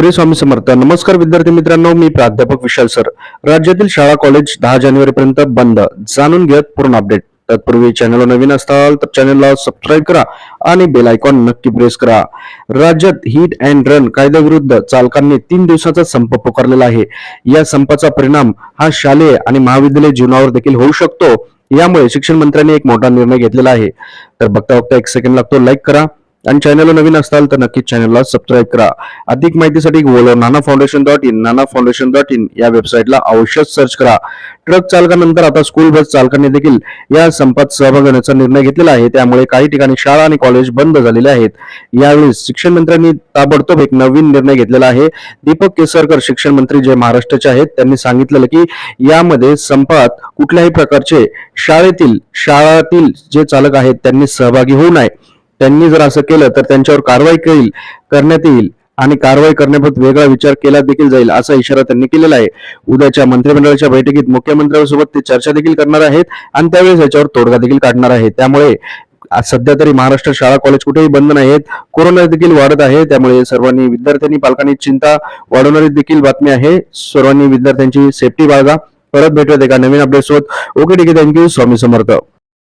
श्री स्वामी समर्थ. नमस्कार विद्यार्थी मित्रांनो मी प्राध्यापक विशाल सर. राज्यातील शाळा कॉलेज दहा जानेवारी पर्यंत बंद. जाणून घेत पूर्ण अपडेट तत्पूर्वी चॅनल नवीन असताल तर चॅनलला सबस्क्राईब करा आणि बेल आयकॉन नक्की प्रेस करा. राज्यात हिट अँड रन कायद्याविरुद्ध चालकांनी तीन दिवसाचा संप पुकारलेला आहे. या संपाचा परिणाम हा शालेय आणि महाविद्यालय जीवनावर देखील होऊ शकतो. यामुळे शिक्षण मंत्र्यांनी एक मोठा निर्णय घेतलेला आहे. तर बघता बघता एक सेकंड लागतो. लाईक करा. आणि चॅनल नवीन असताल तर नक्कीच चॅनलला सबस्क्राईब करा. अधिक माहितीसाठी गुगलवर Nana Foundation dot in Nana Foundation dot in या वेबसाईटला अवश्य सर्च करा. ट्रक चालकानंतर आता स्कूल बस चालकांनी देखील या संपात सहभाग घेण्याचा निर्णय घेतलेला आहे. त्यामुळे काही ठिकाणी शाळा आणि कॉलेज बंद झालेले आहेत. यावेळी शिक्षण मंत्र्यांनी ताबडतोब एक नवीन निर्णय घेतलेला आहे. दीपक केसरकर शिक्षण मंत्री जे महाराष्ट्राचे आहेत त्यांनी सांगितलेलं की यामध्ये संपात कुठल्याही प्रकारचे शाळेतील शाळातील जे चालक आहेत त्यांनी सहभागी होऊ नये. त्यांनी जर असं केलं तर त्यांच्यावर कारवाई केली करण्यात येईल आणि कारवाई करण्याबाबत वेगळा विचार केला देखील जाईल असा इशारा त्यांनी केलेला आहे. उद्याच्या मंत्रिमंडळाच्या बैठकीत मुख्यमंत्र्यांसोबत ते चर्चा देखील करणार आहेत आणि त्यावेळेस याच्यावर तोडगा देखील काढणार आहे त्यामुळे सध्या तरी महाराष्ट्र शाळा कॉलेज कुठेही बंद नाहीत कोरोना देखील वाढत आहे. त्यामुळे सर्वांनी विद्यार्थ्यांनी पालकांनी चिंता वाढवणारी देखील बातमी आहे. सर्वांनी विद्यार्थ्यांची सेफ्टी बाळगा. परत भेटूयात एका नवीन अपडेट सोबत. ओके ठीक आहे. Thank you Swami Samarth.